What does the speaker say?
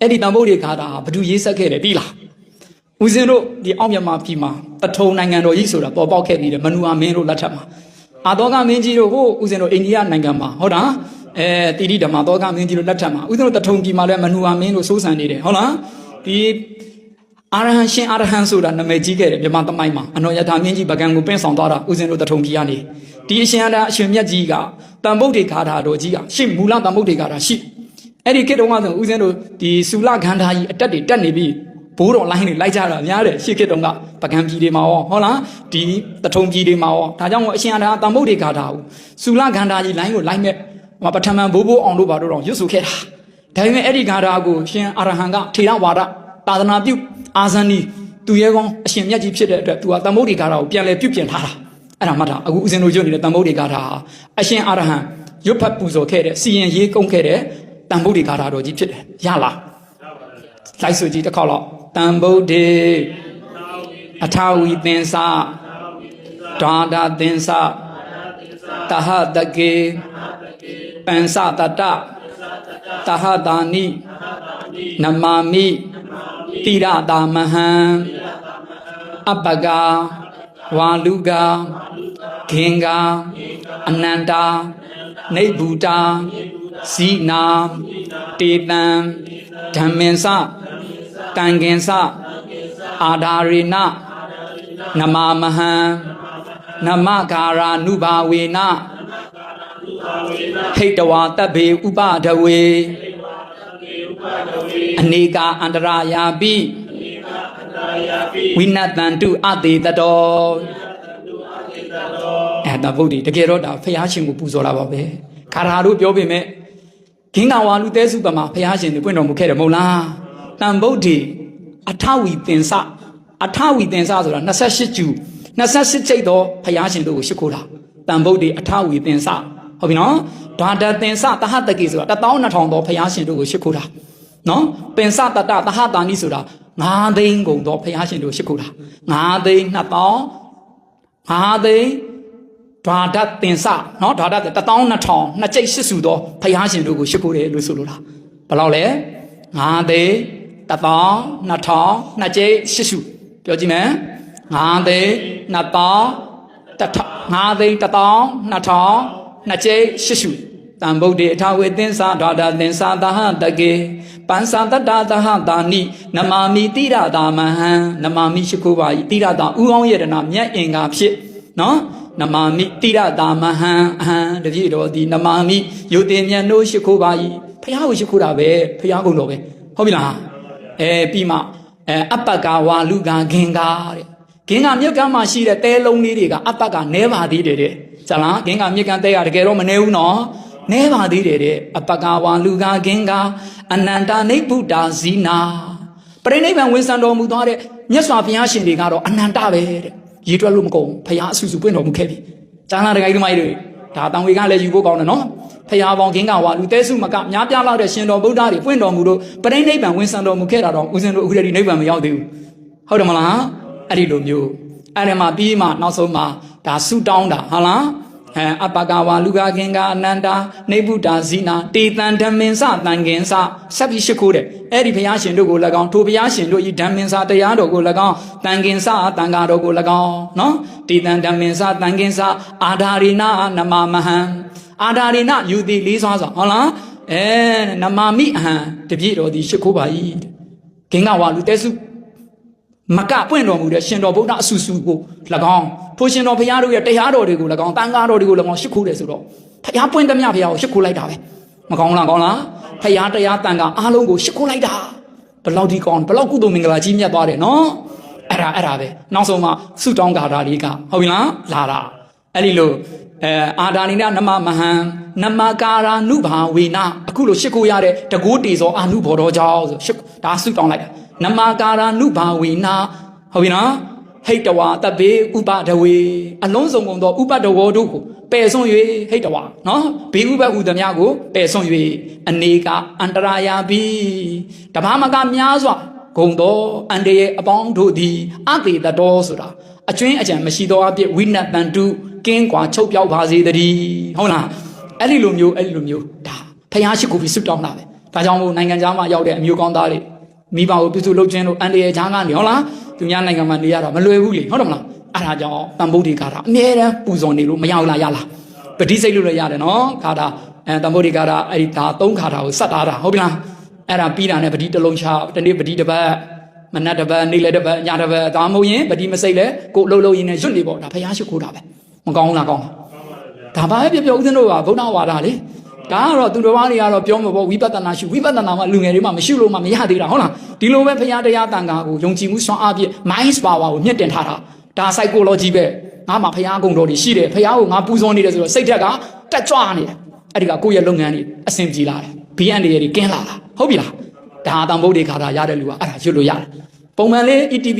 အဲ့ဒီတန်ဖိုးတွေခါတာဘသူရေးဆက်ခဲ့တယ်တိလားဦးဇင်းတို့ဒီအောက်မြန်မာပြည်မှာတထုံနိုင်ငံတော်ကြီးဆိုတာပေါ်ပေါက်ခဲ့ပြီးတယ်မနူအာမင်းတို့လက်ထက်မှာအာသောကမင်းကြီးတို့ဟိုဦးဇင်းတို့အိန္ဒိယနိုင်ငံမှာဟုတ်လားအဲတိတိဓမ္မသောကမင်းကြီးတို့လက်ထက်မှာဦးဇင်းတို့တထုံပြည်မှာလည်းမနူအာမင်းတို့စိုးစံနေတယ်ဟုတ်လားဒီအာရဟံရှင်အာရဟံဆိုတာနာမည်ကြီးခဲ့တယ်မြန်မာသမိုင်းမှာအနော်ယထာမင်းကြီးဗကံကိုပင့်ဆောင်သွားတာဦးဇင်းတို့တထုံပြည်ကနေဒီအရှင်အတာအရှင်မြတ်ကြီးကတန်ဗုဒ္ဓေခါထာတော်ကြီးကရှေ့မူလတန်ဗုဒ္ဓေခါထာရှိ အဲ့ဒီခေတ်တုန်းကဆိုဦးဇင်းတို့ဒီစူလခန္ဓာကြီးအတက်တွေတက်နေပြီးဘိုးတော်လိုင်းတွေလိုက်ကြတာများတယ်ရှေ့ခေတ်တုန်းကပကံပြည်တွေမှာရောဟုတ်လားဒီတထုံပြည်တွေမှာရောဒါကြောင့်မို့အရှင်အတာတန်ဗုဒ္ဓေခါထာကိုစူလခန္ဓာကြီးလိုင်းကိုလိုက်မဲ့ဟိုပထမဘိုးဘိုးအောင်တို့ဘာတို့တော့ရွတ်ဆိုခဲ့တာဒါပေမဲ့အဲ့ဒီခါထာကိုရှင်အာရဟံကထေရဝါဒသာသနာပြုအာဇန်ဒီသူရဲကောင်းအရှင်မြတ်ကြီးဖြစ်တဲ့အတွက်သူကတန်ဗုဒ္ဓေခါထာကိုပြန်လဲပြုပြင်ထားတာအဲ့ဒါမှတ်တာအခုဦးဇင်းတို့ရွတ်နေတဲ့တန်ဗုဒ္ဓေခါထာဟာအရှင်အာရဟံရွတ်ဖတ်ပူဇော်ခဲ့တဲ့စီရင်ရေးကုန်းခဲ့တဲ့ တန်ဗုဒ္ဓေခါထာတော်ကြီးဖြစ်တယ်ရလားလိုက်ဆိုကြည့်တစ်ခေါက်တော့တန်ဗုဒ္ဓေအထာဝီသင်္စဒါဒသင်္စတဟတကေပန်စတတတဟတာနိနမာမိတိရတာမဟံအပကဝါလူကခေင်္ဂအနန္တာနေဗုတာ ဇီနာတေတံဓမ္မင်္စတံကင်္စအာဓာရိနနမမဟံနမဂါရာနုဘာဝေနဟိတဝါတဗ္ဗေဥပဒဝေအနေကာအန္တရာယာပိဝိနတံတုအတေတတောအဲ့ဒါဗုဒ္ဓတကယ်တော့ဒါဖះရှင်ကိုပူဇော်လာပါပဲခါရာတို့ပြောပေမဲ့ ဂင်္ဂဝါလူတဲစုပမှာဖះရှင်တွေပွင့်တော်မူခဲ့တယ်မဟုတ်လားတန်ဗုဒ္ဓအထဝီသင်္စအထဝီသင်္စဆိုတာ28ကျူ28ကျိတ်သောဖះရှင်တို့ကိုရှိခိုးတာတန်ဗုဒ္ဓအထဝီသင်္စဟုတ်ပြီနော်ဓာတသင်္စတဟတကေဆိုတာ12000သောဖះရှင်တို့ကိုရှိခိုးတာနော်ပင်စတတသဟတာနိဆိုတာ9သိန်းကုန်သောဖះရှင်တို့ရှိခိုးတာ9သိန်း2000 9သိန်း ဓာတသင်္စနော်ဓာတ12000နှစ်ကျိတ်ရှစ်စုသောဖះရှင်တို့ကိုရှိခိုးတယ်လို့ဆိုလိုတာဘယ်လောက်လဲ9သိန်း1000 2000နှစ်ကျိတ်ရှစ်စုပြောကြည့်မယ်9သိန်း2000 5သိန်း1000 2000နှစ်ကျိတ်ရှစ်စုတံဗုဒ္ဓေအထာဝေသင်္စာဓာတာသင်္စာသဟတကေပန်စာတတသဟတာနိနမာမိတိရတာမဟံနမာမိရှိခိုးပါ၏တိရတာဥကောင်းယတနာမြတ်အင်္ဂါဖြစ်နော် နမာမိတိရတာမဟံအဟံတပြည့်တော်ဒီနမာမိယုတ်တင်မြတ်တို့ရှိခိုးပါ၏ဖះကိုရှိခိုးတာပဲဖះကုံတော်ပဲဟုတ်ပြီလားအဲပြီးမှအဲအပ္ပကဝါလူကဂင်္ဂါတဲ့ဂင်္ဂါမြက်ကမ်းမှာရှိတဲ့တဲလုံးလေးတွေကအပ္ပကနဲပါသေးတယ်တဲ့ဇလားဂင်္ဂါမြက်ကမ်းတဲရတကယ်တော့မနဲဘူးနော်နဲပါသေးတယ်တဲ့အပကဝါလူကဂင်္ဂအနန္တနိဗ္ဗုတာဇီနာပရိနိဗ္ဗာန်ဝင်ဆံတော်မူသွားတဲ့မြတ်စွာဘုရားရှင်တွေကတော့အနန္တပဲတဲ့ ရေတွက်လို့မကုန်ဘုရားအဆူဆူပွင့်တော်မူခဲ့ပြီဇာနာတခိုင်တမိုင်းတွေဒါတန်ဝေကလည်းယူဖို့ကောင်းတယ်နော်ဖရာပေါင်းဂင်္ဂဝါလူတဲစုမကများပြားလာတဲ့ရှင်တော်ဗုဒ္ဓတွေပွင့်တော်မူလို့ပရိနိဗ္ဗာန်ဝင်ဆံတော်မူခဲ့တာတော့ဦးဇင်းတို့အခုတည်းနိဗ္ဗာန်မရောက်သေးဘူးဟုတ်တယ်မလားအဲ့ဒီလိုမျိုးအဲ့ဒီမှာပြီးမှနောက်ဆုံးမှာဒါဆူတောင်းတာဟုတ်လား အဲအပကဝါလူကခင်ကအနန္တာနေဗုဒ္ဓဇိနာတေတံဓမ္မင်္စတန်ခင်္စဆက်ပြီးရှိခိုးတယ်အဲ့ဒီဘုရားရှင်တို့ကို၎င်းထိုဘုရားရှင်တို့ဤဓမ္မင်္စတရားတော်ကို၎င်းတန်ခင်္စတန်ဃာတော်ကို၎င်းနော်တေတံဓမ္မင်္စတန်ခင်္စအာဓာရိနာနမမဟံအာဓာရိနာယူသည်လေးစွာစွာဟုတ်လားအဲနမမိအဟံတပြည့်တော်သည်ရှိခိုးပါ၏ခင်ကဝါလူတဲစု မကပွင့်တော်မူတဲ့ရှင်တော်ဗုဒ္ဓအဆူဆူကို၎င်းထိုရှင်တော်ဘုရားတို့ရဲ့တရားတော်တွေကို၎င်းတန်ခါတော်တွေကို၎င်းရှ िख ိုးတယ်ဆိုတော့ဘုရားပွင့်သမျှဘုရားကိုရှ िख ိုးလိုက်တာပဲမကောင်းလားကောင်းလားဘုရားတရားတန်ခါအားလုံးကိုရှ िख ိုးလိုက်တာဘလောက်ဒီကောင်းဘလောက်ကုသိုလ်မင်္ဂလာကြီးမြတ်သွားတယ်နော်အဲ့ဒါအဲ့ဒါပဲနောက်ဆုံးမှဆုတောင်းကာတာလေးကဟုတ်ပြီလားလာတာအဲ့ဒီလိုအဲအာဒါနိနနမမဟံနမကာရာနုဘာဝေနအခုလိုရှ िख ိုးရတဲ့တကူတေသောအာနုဘော်တော်ကြောင့်ဆိုရှ िख ဒါဆုတောင်းလိုက်တာ နမကာရာနုဘာဝေနဟုတ်ပြီနော်ဟိတ်တဝါတဘေဥပဒဝေအလုံးစုံကုန်သောဥပဒဝောတို့ကိုပယ်ဆုံး၍ဟိတ်တဝါနော်ဘေဥပဟုသမျှကိုပယ်ဆုံး၍အနေကအန္တရာယာဘိတဘာမကများစွာဂုံသောအန္တရဲ့အပေါင်းတို့သည်အတေတတော်ဆိုတာအကျွင်းအကြံမရှိသောအဖြစ်ဝိနတန်တုကင်းကွာချုပ်ပြောက်ပါစေတည်းဟုတ်လားအဲ့ဒီလိုမျိုးအဲ့ဒီလိုမျိုးဒါဖျားရှိခိုးပြီးဆွတောင်းတာပဲဒါကြောင့်မို့နိုင်ငံခြားမှာရောက်တဲ့အမျိုးကောင်းသားတွေ မိဘကိုပြုစုလုပ်ခြင်းလို့အန်တရယ်ချားကနေဟုတ်လားသူများနိုင်ငံမှာနေရတာမလွယ်ဘူးလေဟုတ်တယ်မလားအဲ့ဒါကြောင့်တန်ဖိုးဒီကာတာအမြဲတမ်းပူဇော်နေလို့မရဘူးလားရလားပတိစိတ်လို့လည်းရတယ်နော်ကာတာအဲတန်ဖိုးဒီကာတာအဲ့ဒီဒါသုံးခါတာကိုစတ်ထားတာဟုတ်ပြီလားအဲ့ဒါပြီးတာနဲ့ပတိတစ်လုံးချတနေ့ပတိတစ်ပတ်မနက်တစ်ပတ်နေ့လည်းတစ်ပတ်ညတစ်ပတ်ဒါမှမဟုတ်ရင်ပတိမစိတ်လဲကိုအလှုပ်လှုပ်ရင်းနဲ့ရွတ်နေပေါ့ဒါဖျားရှိခိုးတာပဲမကောင်းဘူးလားကောင်းလားဒါပါပဲပြပြဦးဇင်းတို့ကဗုဒ္ဓဝါဒလေ ဒါကတော့သူတော်ဘာတွေကတော့ပြောမှာပေါ့ဝိပဿနာရှုဝိပဿနာမှာလူငယ်တွေမှမရှုလို့မှမရသေးတာဟုတ်လားဒီလိုပဲဖရာတရားတန်ခါကိုယုံကြည်မှုစွမ်းအားဖြင့် mind power ကိုမြင့်တင်ထားတာဒါ psychology ပဲငါမှဖရာကုံတော်တွေရှိတယ်ဖရာကိုငါပူဇော်နေတယ်ဆိုတော့စိတ်ဓာတ်ကတက်ကြွနေတယ်အဲ့ဒီကကိုယ့်ရဲ့လုပ်ငန်းတွေအဆင်ပြေလာတယ်ဘီအန်တွေတွေကင်းလာတာဟုတ်ပြီလားဒါအတန်ဗုဒ္ဓေခါသာရတဲ့လူကအဲ့ဒါရွတ်လို့ရတယ်ပုံမှန်လေး ETV